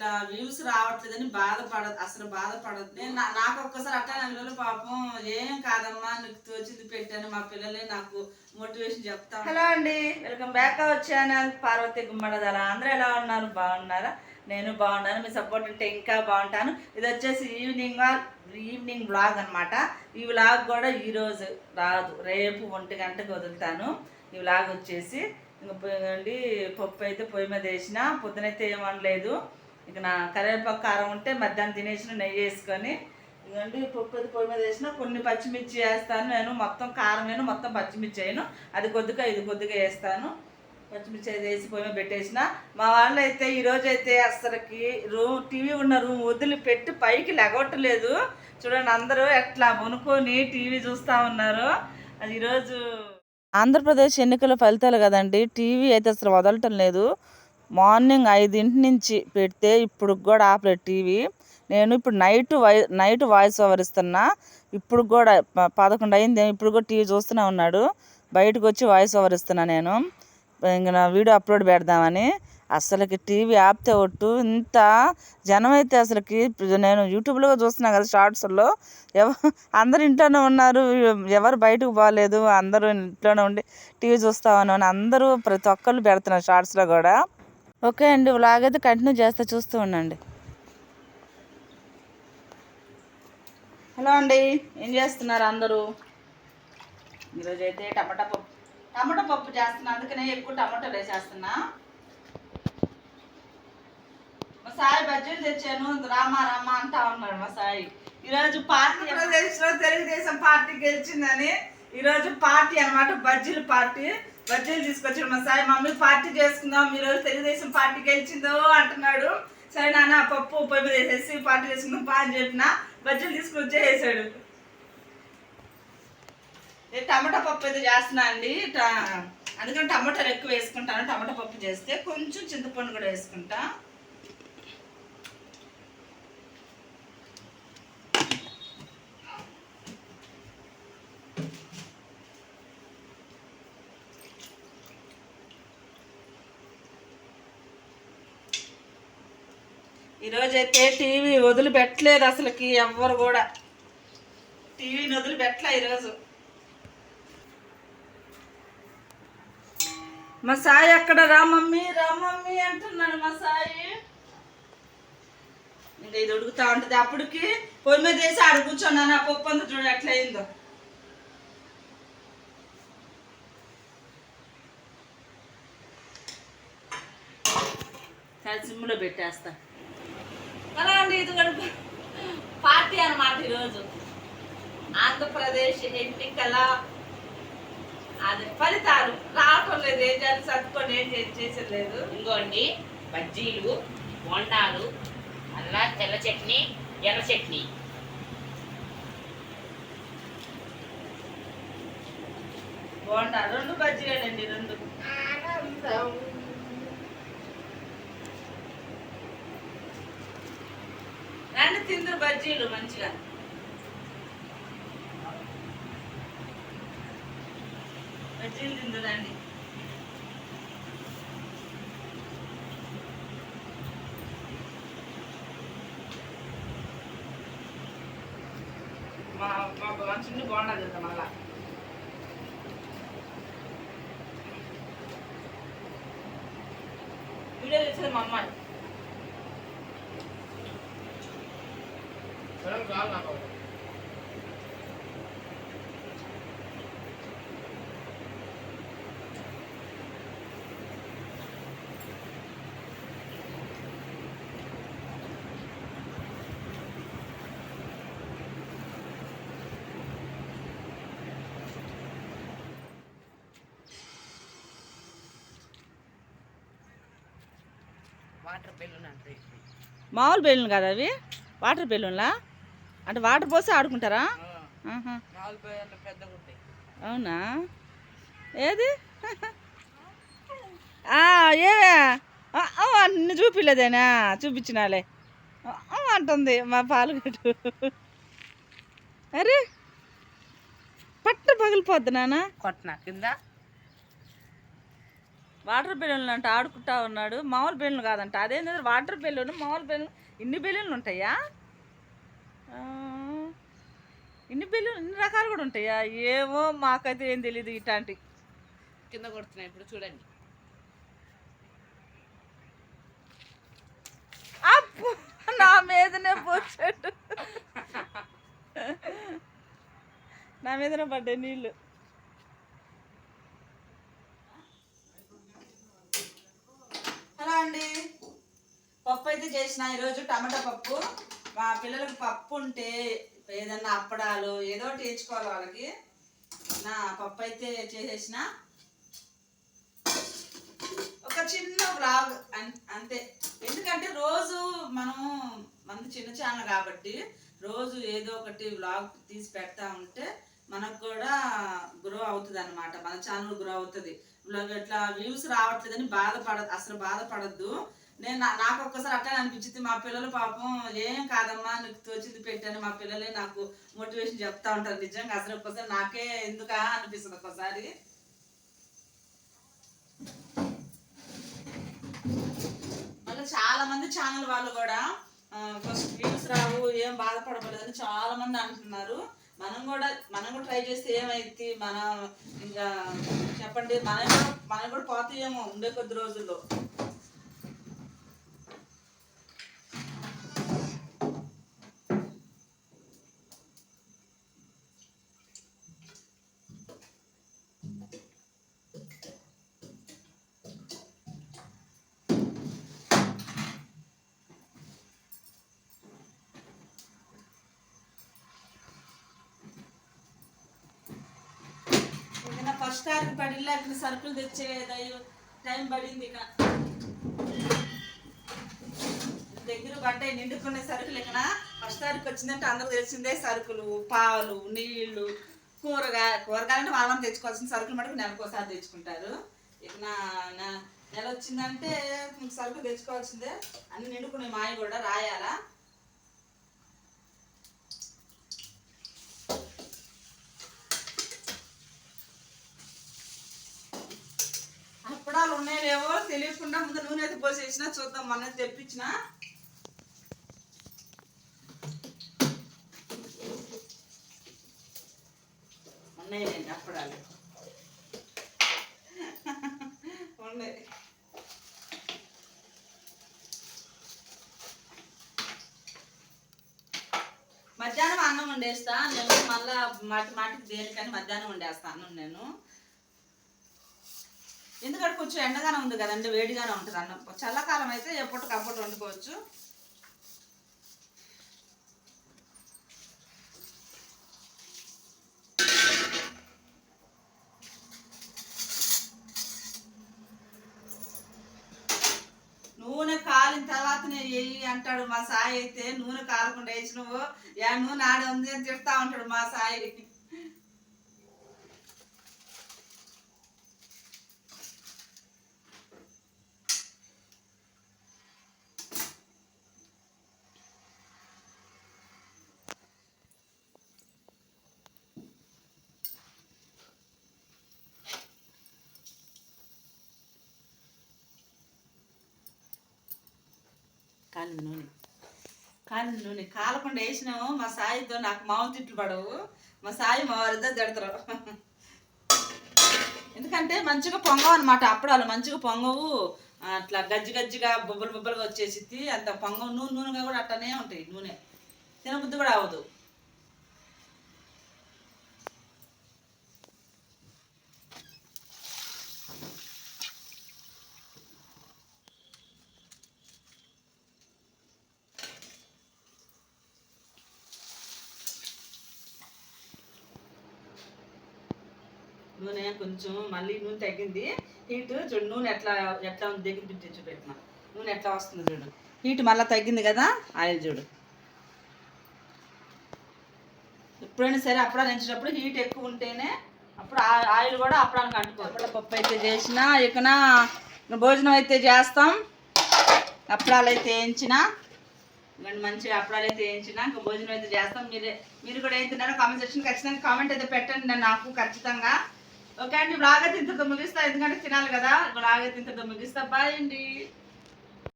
ఇట్లా వ్యూస్ రావట్లేదని బాధపడదు అసలు బాధపడదు. నేను నాకు ఒక్కసారి అట్టా నెలలో పాపం ఏం కాదమ్మా నీకు తోచింది పెట్టాను మా పిల్లలే నాకు మోటివేషన్ చెప్తా హలో అండి. Welcome back our channel Parvathi Gummadadala. అందరూ ఎలా ఉన్నారు? బాగున్నారా? నేను బాగున్నాను మీ సపోర్ట్ ఉంటే ఇంకా బాగుంటాను. ఇది వచ్చేసి ఈవినింగ్ ఈవినింగ్ బ్లాగ్ అన్నమాట. ఈ వ్లాగ్ కూడా ఈరోజు రాదు రేపు ఒంటి గంటకు వదులుతాను. ఈ బ్లాగ్ వచ్చేసి ఇంకా పోయండి పప్పు అయితే పొయ్యి మీద వేసిన పొద్దునైతే ఏం ఇక నా కరివేపాకు కారం ఉంటే మధ్యాహ్నం తినేసిన నెయ్యి వేసుకొని ఇదండి పప్పు అయితే పొయ్యి మీద వేసిన కొన్ని పచ్చిమిర్చి వేస్తాను నేను మొత్తం కారం నేను మొత్తం పచ్చిమిర్చి వేయను. అది కొద్దిగా ఇది కొద్దిగా వేస్తాను. పచ్చిమిర్చి అయితే వేసి పొయ్యి మీద పెట్టేసిన. మా వాళ్ళు అయితే ఈరోజు అయితే అసలుకి రూమ్ టీవీ ఉన్న రూమ్ వదిలిపెట్టి పైకి లెగొట్టలేదు చూడండి అందరూ ఎట్లా కొనుక్కొని టీవీ చూస్తూ ఉన్నారు. అది ఈరోజు ఆంధ్రప్రదేశ్ ఎన్నికల ఫలితాలు కదండి టీవీ అయితే అసలు వదలటం లేదు. మార్నింగ్ ఐదింటి నుంచి పెడితే ఇప్పుడు కూడా ఆపలేదు టీవీ. నేను ఇప్పుడు night by night voice over ఇస్తున్నా. ఇప్పుడు కూడా పదకొండు అయింది. ఇప్పుడు కూడా టీవీ చూస్తూనే ఉన్నాడు. బయటకు వచ్చి వాయిస్ ఓవర్ ఇస్తున్నా నేను. ఇంకా నా వీడియో అప్లోడ్ పెడదామని. అసలుకి టీవీ ఆపితే ఒట్టు. ఇంత జనం అయితే అసలుకి నేను యూట్యూబ్లో చూస్తున్నా కదా షార్ట్స్లో. ఎవ అందరు ఇంట్లోనే ఉన్నారు. ఎవరు బయటకు పోలేదు. అందరూ ఇంట్లోనే ఉండి టీవీ చూస్తామని అని అందరూ ప్రతి ఒక్కళ్ళు పెడుతున్నారు షార్ట్స్లో కూడా. ఓకే అండి వ్లాగ్ అయితే కంటిన్యూ చేస్తా చూస్తూ ఉండండి. హలో అండి ఏం చేస్తున్నారు అందరూ? ఈరోజు అయితే టమాటా పప్పు టమాటా పప్పు చేస్తున్నా అందుకనే ఎక్కువ టమాటాలు వేసేస్తున్నా మా సాయి బజ్జీలు తెచ్చాను రామా రామా అంటా ఉన్నాడు మా సాయి. ఈరోజు పార్టీ తెలుగుదేశం పార్టీ గెలిచిందని ఈరోజు పార్టీ అన్నమాట బజ్జీల పార్టీ. బజ్జీలు తీసుకొచ్చాడు మా సాయి మమ్మీ పార్టీ చేసుకుందాం ఈరోజు తెలుగుదేశం పార్టీ గెలిచిందో అంటున్నాడు. సరే నాన్న పప్పు పొయ్యి మీద వేసేసి పార్టీ చేసుకుందాం పా అని చెప్పిన బజ్జీలు తీసుకుని వచ్చేసాడు. టమాటా పప్పు అయితే చేస్తున్నా అండి. ట- అందుకని టమాటాలు ఎక్కువ వేసుకుంటాను. టమాటా పప్పు చేస్తే కొంచెం చింతపండు కూడా వేసుకుంటా. ఈరోజైతే టీవీ వదిలిపెట్టలేదు అసలుకి ఎవ్వరు కూడా. టీవీని వదిలిపెట్టలే ఈరోజు మా సాయి అక్కడ రా మమ్మీ రా మమ్మీ అంటున్నాడు మా సాయి. ఇంకా ఇది ఉడుకుతా ఉంటుంది. అప్పటికి పొయ్యి మీద వేసి ఆడ కూర్చున్నాను ఆ పప్పు అంతా చూడు ఎట్లయిందో సిమ్లో పెట్టేస్తా. అలా అండి ఇది కూడా పార్టీ అన్నమాట ఈరోజు. ఆంధ్రప్రదేశ్ ఎన్నికల అది ఫలితాలు రావటం లేదు. ఏం చేయాలి? సర్దుకొని ఏం చేసేది లేదు ఇంకోండి బజ్జీలు బోండాలు అల్లా తెల్ల చట్నీ ఎర్ర చట్నీ. బాగుంటా రెండు బజ్జీలేనండి రెండు రండి తిందురు బజ్జీలు మంచిగా బజ్జీలు తిందురండి మా మా మంచి బాగుండదు కదా మళ్ళా వీడియో తెచ్చేది మా అమ్మాయి వాటర్ బెలూన్ అంటే మామూలు బెలూన్ కదా అవి? వాటర్ బెలూన్లా? అంటే వాటర్ పోసి ఆడుకుంటారా? అవునా? ఏది? ఏవే నిన్ను చూపిలేదేనా? చూపించినాలే. అంటుంది మా పాలుగట్టు అరే పట్టు పగిలిపోద్ది నాన్న. కొట్టిన కింద? వాటర్ బెలూన్లు అంటే ఆడుకుంటా ఉన్నాడు. మామూలు బెలూన్లు కాదంట. అదేంటి వాటర్ బెలూన్ మామూలు బెలూన్ ఇన్ని బెలూన్లు ఉంటాయా? ఇన్ని బెలూన్ ఇన్ని రకాలు కూడా ఉంటాయా? ఏమో మాకైతే ఏం తెలియదు ఇట్లాంటి. కింద కొడుతున్నాయి ఇప్పుడు చూడండి. అప్పు నా మీదనే పోసాడు. నా మీదనే పడ్డాయి నీళ్ళు హలో అండి. పప్పు అయితే చేసిన ఈరోజు టమాటా పప్పు. మా పిల్లలకు పప్పు ఉంటే ఏదన్నా అప్పడాలు ఏదో ఒకటి వేయించుకోవాలి వాళ్ళకి. నా పప్పు అయితే చేసేసిన. ఒక చిన్న బ్లాగ్ అంతే. ఎందుకంటే రోజు మనం మనది చిన్న ఛానల్ కాబట్టి రోజు ఏదో ఒకటి వ్లాగ్ తీసి పెడతా ఉంటే మనకు కూడా గ్రో అవుతుంది అనమాట మన ఛానల్ గ్రో అవుతుంది. ఇట్లా వ్యూస్ రావట్లేదని బాధపడ అసలు బాధపడద్దు. నేను నాకు ఒక్కసారి అట్లా అనిపించింది. మా పిల్లలు పాపం ఏం కాదమ్మా నీకు తోచింది పెట్టాను. మా పిల్లలే నాకు మోటివేషన్ చెప్తా ఉంటారు నిజంగా. అసలు ఒక్కసారి నాకే ఎందుకా అనిపిస్తుంది ఒక్కసారి? మళ్ళీ చాలా మంది ఛానల్ వాళ్ళు కూడా ఫస్ట్ వ్యూస్ రావు ఏం బాధపడబడదని చాలా మంది అంటున్నారు. మనం కూడా మనం కూడా ట్రై చేస్తే ఏమైంది మనం ఇంకా చెప్పండి మనం కూడా మనం కూడా పోతాయేమో ఉండే కొద్ది రోజుల్లో. వర్షానికి ఫస్ట్ పడిలా ఇక్కడ సరుకులు తెచ్చే టైం పడింది ఇక. దగ్గర పడ్డాయి నిండుకునే సరుకులు ఇక్కడ ఫస్ట్ వచ్చిందంటే అందరూ తెలిసిందే సరుకులు పాలు నీళ్ళు కూరగాయ కూరగాయలంటే వాళ్ళని తెచ్చుకోవాల్సిన సరుకులు మటుకు నెలకోసారి తెచ్చుకుంటారు. ఇక నా నెల వచ్చిందంటే సరుకులు తెచ్చుకోవాల్సిందే. అన్ని నిండుకునే మాయ కూడా రాయాలా అప్పడాలు ఉన్నాయో లేవో తెలియకుండా ముందు నూనె అయితే పోసేసిన చూద్దాం మన తెప్పించిన. ఉన్నాయండి అప్పడాలు ఉన్నాయి. మధ్యాహ్నం అన్నం వండేస్తా నేను మళ్ళీ మాటి మాటికి దేనికని మధ్యాహ్నం వండేస్తాను నేను. ఎందుకంటే కొంచెం ఎండగానే ఉంది కదండి వేడిగానే ఉంటుంది అన్నం. చల్లకాలం అయితే ఎప్పటికప్పుడు వండుకోవచ్చు. నూనె కాలిన తర్వాతనే వెయ్యి అంటాడు మా సాయి అయితే. నూనె కాలకుండా వేసి నువ్వు యా నూనె ఆడ ఉంది అని చెప్తా ఉంటాడు మా సాయి కాలిన నూనె. కాలిన నూనె. కాలకుండా వేసినాము. మా సాయితో నాకు మామ తిట్లు పడవు. మా సాయి మా వారిద్దరు తిడతారు. ఎందుకంటే మంచిగా పొంగవు అనమాట అప్పడాలు మంచిగా పొంగవు. అట్లా గజ్జి గజ్జిగా బొబ్బలు బొబ్బలుగా వచ్చేసి అంత పొంగవు నూనె నూనెగా కూడా అట్టనే ఉంటాయి నూనె. తినబుద్ధి కూడా అవ్వదు. నూనె కొంచెం మళ్ళీ నూనె తగ్గింది. హీట్ చూడు నూనె ఎట్లా ఎట్లా ఉంది? దగ్గర పిచ్చి చూపెట్టిన నూనె ఎట్లా వస్తుంది చూడు. హీట్ మళ్ళీ తగ్గింది కదా ఆయిల్ చూడు. ఎప్పుడైనా సరే అప్పడాలు ఎంచేటప్పుడు హీట్ ఎక్కువ ఉంటేనే అప్పుడు ఆయిల్ కూడా అప్పడానికి అంటుకో అప్పడ పప్పు అయితే చేసిన ఇకన భోజనం అయితే చేస్తాం. అప్పడాలు అయితే వేయించిన. ఇవన్నీ మంచిగా అప్పడాలు అయితే వేయించిన ఇంకా భోజనం అయితే చేస్తాం. మీరే మీరు కూడా ఏం తిన్నారో కామెంట్ సెక్షన్ ఖచ్చితంగా కామెంట్ అయితే పెట్టండి. నాకు ఖచ్చితంగా ఓకే అండి బాగా అయితే ముగిస్తా ఎందుకంటే తినాలి కదా. ఇప్పుడు అయితే ముగిస్తా బాయ్ అండి.